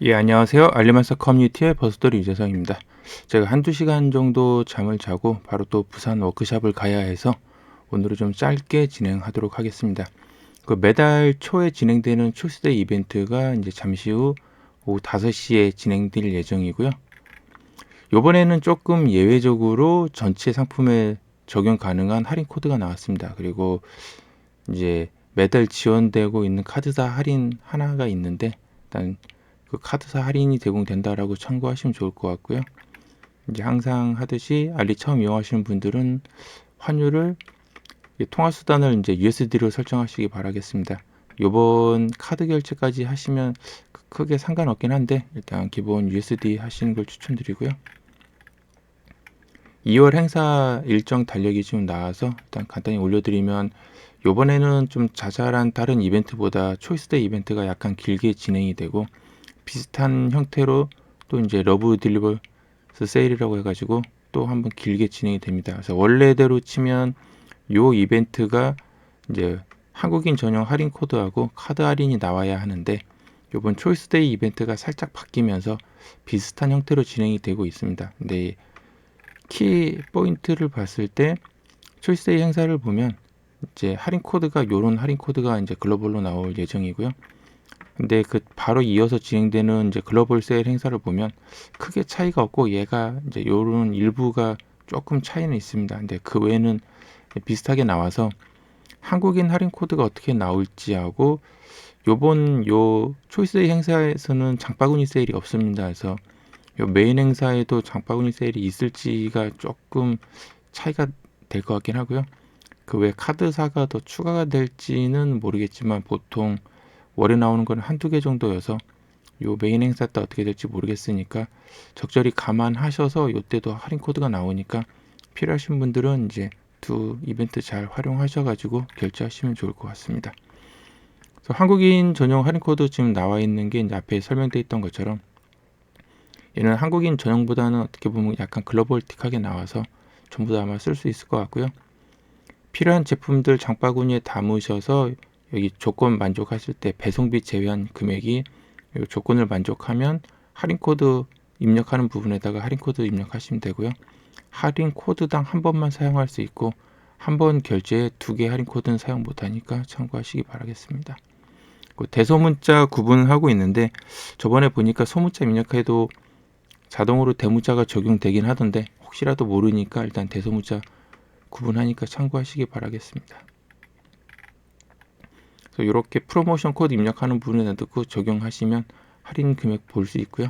예, 안녕하세요. 알리만사 커뮤니티의 버스돌이 유재성입니다. 제가 한두 시간 정도 잠을 자고 바로 또 부산 워크샵을 가야 해서 오늘은 좀 짧게 진행하도록 하겠습니다. 그 매달 초에 진행되는 초스데이 이벤트가 이제 잠시 후 오후 5시에 진행될 예정이고요. 요번에는 조금 예외적으로 전체 상품에 적용 가능한 할인 코드가 나왔습니다. 그리고 이제 매달 지원되고 있는 카드사 할인 하나가 있는데 일단 그 카드사 할인이 제공된다라고 참고하시면 좋을 것 같고요. 이제 항상 하듯이 알리 처음 이용하시는 분들은 환율을 통화 수단을 이제 USD로 설정하시기 바라겠습니다. 요번 카드 결제까지 하시면 크게 상관없긴 한데 일단 기본 USD 하시는 걸 추천드리고요. 2월 행사 일정 달력이 지금 나와서 일단 간단히 올려드리면 요번에는 좀 자잘한 다른 이벤트보다 초이스데이 이벤트가 약간 길게 진행이 되고 비슷한 형태로 또 이제 러브 딜리버스 세일이라고 해가지고 또 한번 길게 진행이 됩니다. 그래서 원래대로 치면 요 이벤트가 이제 한국인 전용 할인 코드하고 카드 할인이 나와야 하는데 요번 초이스데이 이벤트가 살짝 바뀌면서 비슷한 형태로 진행이 되고 있습니다. 근데 키 포인트를 봤을 때 초이스데이 행사를 보면 이제 할인 코드가 요런 할인 코드가 이제 글로벌로 나올 예정이고요. 근데 그 바로 이어서 진행되는 이제 글로벌 세일 행사를 보면 크게 차이가 없고 얘가 이제 요런 일부가 조금 차이는 있습니다. 근데 그 외에는 비슷하게 나와서 한국인 할인 코드가 어떻게 나올지 하고 요번 요 초이스데이 행사에서는 장바구니 세일이 없습니다. 그래서 요 메인 행사에도 장바구니 세일이 있을지가 조금 차이가 될 것 같긴 하고요. 그 외 카드사가 더 추가가 될지는 모르겠지만 보통 월에 나오는 건 한두 개 정도여서 요 메인 행사 때 어떻게 될지 모르겠으니까 적절히 감안하셔서 요때도 할인 코드가 나오니까 필요하신 분들은 이제 두 이벤트 잘 활용하셔가지고 결제하시면 좋을 것 같습니다. 한국인 전용 할인 코드 지금 나와 있는 게 이제 앞에 설명되어 있던 것처럼 얘는 한국인 전용보다는 어떻게 보면 약간 글로벌틱하게 나와서 전부 다 아마 쓸 수 있을 것 같고요. 필요한 제품들 장바구니에 담으셔서 여기 조건 만족하실 때 배송비 제외한 금액이 조건을 만족하면 할인 코드 입력하는 부분에다가 할인 코드 입력하시면 되고요. 할인 코드당 한 번만 사용할 수 있고 한 번 결제에 두 개 할인 코드는 사용 못하니까 참고하시기 바라겠습니다. 그 대소문자 구분하고 있는데 저번에 보니까 소문자 입력해도 자동으로 대문자가 적용되긴 하던데 혹시라도 모르니까 일단 대소문자 구분하니까 참고하시기 바라겠습니다. 이렇게 프로모션 코드 입력하는 부분에 넣고 적용하시면 할인 금액 볼 수 있고요.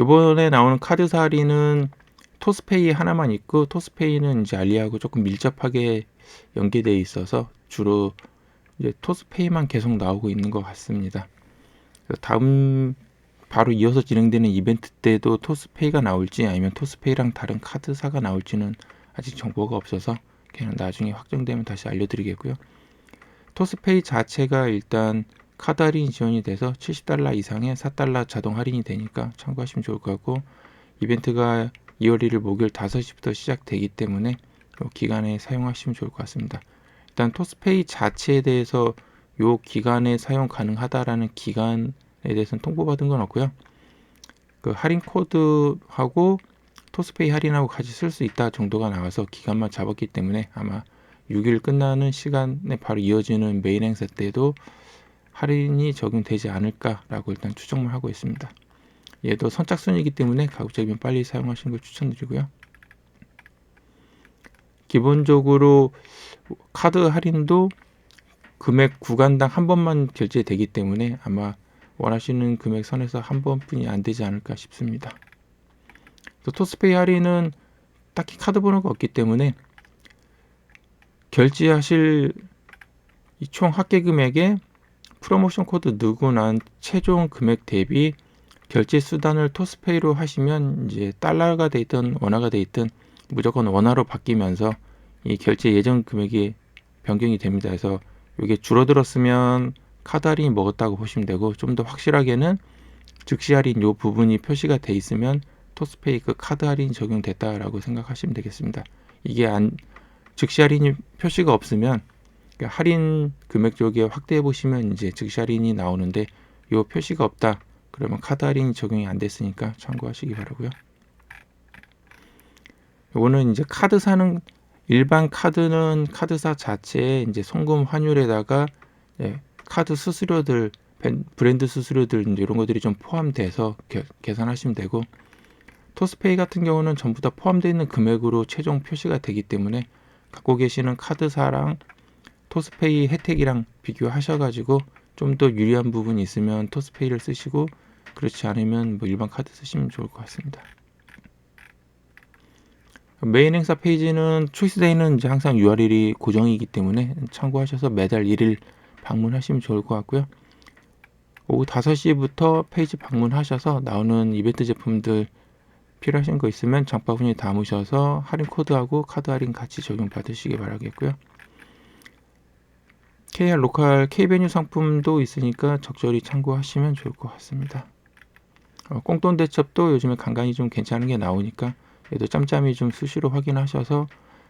이번에 나오는 카드사 할인은 토스페이 하나만 있고 토스페이는 이제 알리하고 조금 밀접하게 연계되어 있어서 주로 이제 토스페이만 계속 나오고 있는 것 같습니다. 다음 바로 이어서 진행되는 이벤트 때도 토스페이가 나올지 아니면 토스페이랑 다른 카드사가 나올지는 아직 정보가 없어서 그냥 나중에 확정되면 다시 알려드리겠고요. 토스페이 자체가 일단 카드 할인 지원이 돼서 70달러 이상의 4달러 자동 할인이 되니까 참고하시면 좋을 것 같고 이벤트가 2월 1일 목요일 5시부터 시작되기 때문에 기간에 사용하시면 좋을 것 같습니다. 일단 토스페이 자체에 대해서 요 기간에 사용 가능하다라는 기간에 대해서는 통보받은 건 없고요. 그 할인 코드하고 토스페이 할인하고 같이 쓸 수 있다 정도가 나와서 기간만 잡았기 때문에 아마 6일 끝나는 시간에 바로 이어지는 메인 행사 때도 할인이 적용되지 않을까라고 일단 추정을 하고 있습니다. 얘도 선착순이기 때문에 가급적이면 빨리 사용하시는 걸 추천드리고요. 기본적으로 카드 할인도 금액 구간당 한 번만 결제되기 때문에 아마 원하시는 금액 선에서 한 번뿐이 안 되지 않을까 싶습니다. 토스페이 할인은 딱히 카드 번호가 없기 때문에 결제하실 총 합계 금액에 프로모션 코드 넣고 난 최종 금액 대비 결제 수단을 토스페이로 하시면 이제 달러가 돼 있든 원화가 돼 있든 무조건 원화로 바뀌면서 이 결제 예정 금액이 변경이 됩니다. 그래서 이게 줄어들었으면 카드 할인이 먹었다고 보시면 되고 좀 더 확실하게는 즉시 할인 요 부분이 표시가 돼 있으면 토스페이 그 카드 할인이 적용됐다라고 생각하시면 되겠습니다. 이게 안 즉시 할인이 표시가 없으면 할인 금액 쪽에 확대해 보시면 이제 즉시 할인이 나오는데 이 표시가 없다 그러면 카드 할인이 적용이 안 됐으니까 참고하시기 바라고요. 요거는 이제 카드 사는 일반 카드는 카드사 자체에 이제 송금 환율에다가 예, 카드 수수료들 벤- 브랜드 수수료들 이런 것들이 좀 포함돼서 개- 계산하시면 되고 토스페이 같은 경우는 전부 다 포함되어 있는 금액으로 최종 표시가 되기 때문에 갖고 계시는 카드사랑 토스페이 혜택이랑 비교하셔가지고 좀 더 유리한 부분이 있으면 토스페이를 쓰시고 그렇지 않으면 뭐 일반 카드 쓰시면 좋을 것 같습니다. 메인 행사 페이지는 초이스데이는 이제 항상 URL이 고정이기 때문에 참고하셔서 매달 1일 방문하시면 좋을 것 같고요. 오후 5시부터 페이지 방문하셔서 나오는 이벤트 제품들 필요하신 거 있으면 장바구니 담으셔서 할인 코드하고 카드 할인 같이 적용 받으시기 바라겠고요. KR 로컬 K베뉴 상품도 있으니까 적절히 참고하시면 좋을 것 같습니다. 어, 꽁돈 대첩도 요즘에 간간히 좀 괜찮은 게 나오니까 얘도 짬짬이 좀 수시로 확인하셔서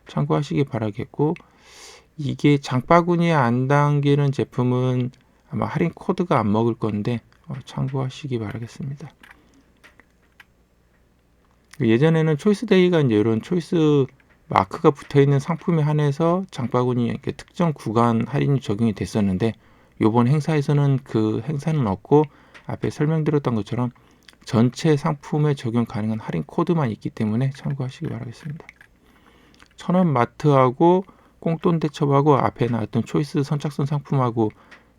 참고하시기 바라겠고 이게 장바구니에 안 담기는 제품은 아마 할인 코드가 안 먹을 건데 어, 참고하시기 바라겠습니다. 예전에는 초이스데이가 이제 이런 초이스 마크가 붙어 있는 상품에 한해서 장바구니 이렇게 특정 구간 할인이 적용이 됐었는데 이번 행사에서는 그 행사는 없고 앞에 설명드렸던 것처럼 전체 상품에 적용 가능한 할인 코드만 있기 때문에 참고하시기 바라겠습니다. 천원 마트하고 꽁돈 대첩하고 앞에 나왔던 초이스 선착순 상품하고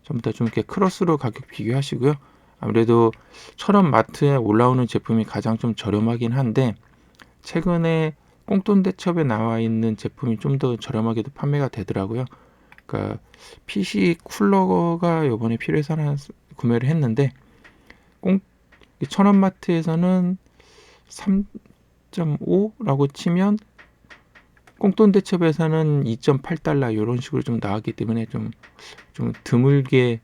전부 다 좀 이렇게 크로스로 가격 비교하시고요. 아무래도 천원 마트에 올라오는 제품이 가장 좀 저렴하긴 한데 최근에 꽁돈 대첩에 나와 있는 제품이 좀 더 저렴하게도 판매가 되더라고요. 그러니까 PC 쿨러가 이번에 필요해서 하나 구매를 했는데 꽁 천원마트에서는 3.5라고 치면 꽁돈 대첩에서는 2.8달러 이런 식으로 좀 나왔기 때문에 좀, 좀 드물게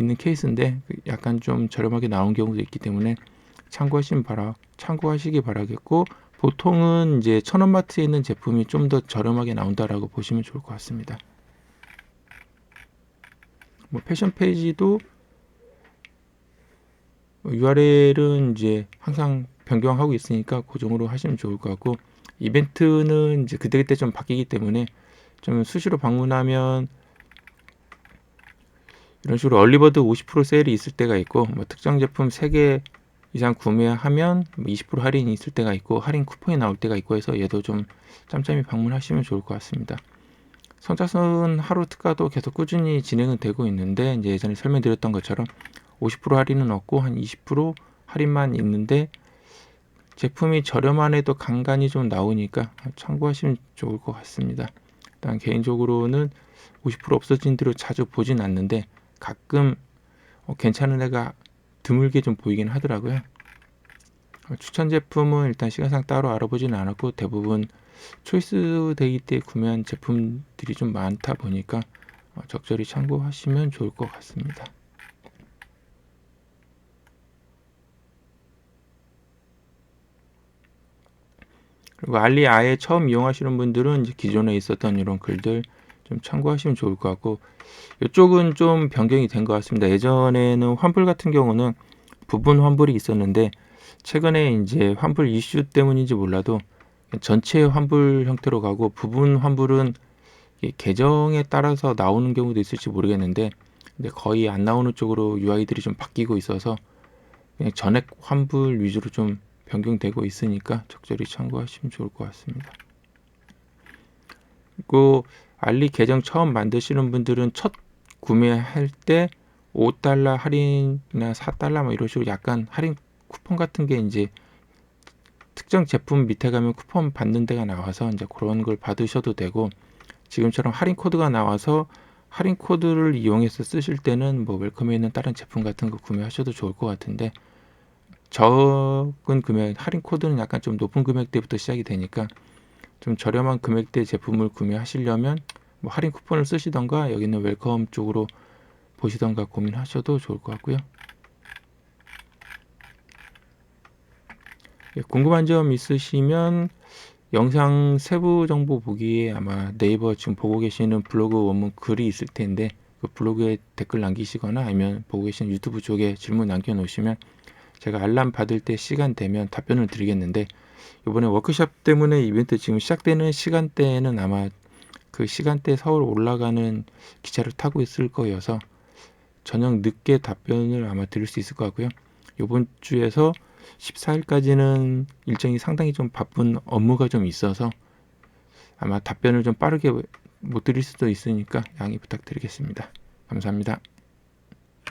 있는 케이스인데 약간 좀 저렴하게 나온 경우도 있기 때문에 참고하시면 바라 참고하시기 바라겠고 보통은 이제 천원마트에 있는 제품이 좀 더 저렴하게 나온다라고 보시면 좋을 것 같습니다. 뭐 패션 페이지도 URL은 이제 항상 변경하고 있으니까 고정으로 하시면 좋을 것 같고 이벤트는 이제 그때그때 좀 바뀌기 때문에 좀 수시로 방문하면 이런 식으로 얼리버드 50% 세일이 있을 때가 있고 뭐 특정 제품 3개 이상 구매하면 20% 할인이 있을 때가 있고 할인 쿠폰이 나올 때가 있고 해서 얘도 좀 짬짬이 방문하시면 좋을 것 같습니다. 선착순 하루 특가도 계속 꾸준히 진행은 되고 있는데 이제 예전에 설명드렸던 것처럼 50% 할인은 없고 한 20% 할인만 있는데 제품이 저렴한 해도 간간히 좀 나오니까 참고하시면 좋을 것 같습니다. 일단 개인적으로는 50% 없어진 뒤로 자주 보진 않는데 가끔 어, 괜찮은 애가 드물게 좀 보이긴 하더라고요. 어, 추천 제품은 일단 시간상 따로 알아보지는 않았고 대부분 초이스 데이 때 구매한 제품들이 좀 많다 보니까 어, 적절히 참고하시면 좋을 것 같습니다. 그리고 알리 아예 처음 이용하시는 분들은 기존에 있었던 이런 글들 좀 참고하시면 좋을 것 같고 이쪽은 좀 변경이 된 것 같습니다. 예전에는 환불 같은 경우는 부분 환불이 있었는데 최근에 이제 환불 이슈 때문인지 몰라도 전체 환불 형태로 가고 부분 환불은 계정에 따라서 나오는 경우도 있을지 모르겠는데 이제 거의 안 나오는 쪽으로 UI들이 좀 바뀌고 있어서 그냥 전액 환불 위주로 좀 변경되고 있으니까 적절히 참고하시면 좋을 것 같습니다. 그리고 알리 계정 처음 만드시는 분들은 첫 구매할 때 5달러 할인이나 4달러 뭐 이런 식으로 약간 할인 쿠폰 같은 게 이제 특정 제품 밑에 가면 쿠폰 받는 데가 나와서 이제 그런 걸 받으셔도 되고 지금처럼 할인 코드가 나와서 할인 코드를 이용해서 쓰실 때는 뭐 웰컴에 있는 다른 제품 같은 거 구매하셔도 좋을 것 같은데 적은 금액 할인 코드는 약간 좀 높은 금액대부터 시작이 되니까 좀 저렴한 금액대 제품을 구매하시려면 뭐 할인 쿠폰을 쓰시던가 여기 있는 웰컴 쪽으로 보시던가 고민하셔도 좋을 것 같고요. 예, 궁금한 점 있으시면 영상 세부 정보 보기에 아마 네이버 지금 보고 계시는 블로그 원문 글이 있을 텐데 그 블로그에 댓글 남기시거나 아니면 보고 계시는 유튜브 쪽에 질문 남겨 놓으시면 제가 알람 받을 때 시간 되면 답변을 드리겠는데 이번에 워크숍 때문에 이벤트 지금 시작되는 시간대에는 아마 그 시간대 서울 올라가는 기차를 타고 있을 거여서 저녁 늦게 답변을 아마 드릴 수 있을 것 같고요. 이번 주에서 14일까지는 일정이 상당히 좀 바쁜 업무가 좀 있어서 아마 답변을 좀 빠르게 못 드릴 수도 있으니까 양해 부탁드리겠습니다. 감사합니다.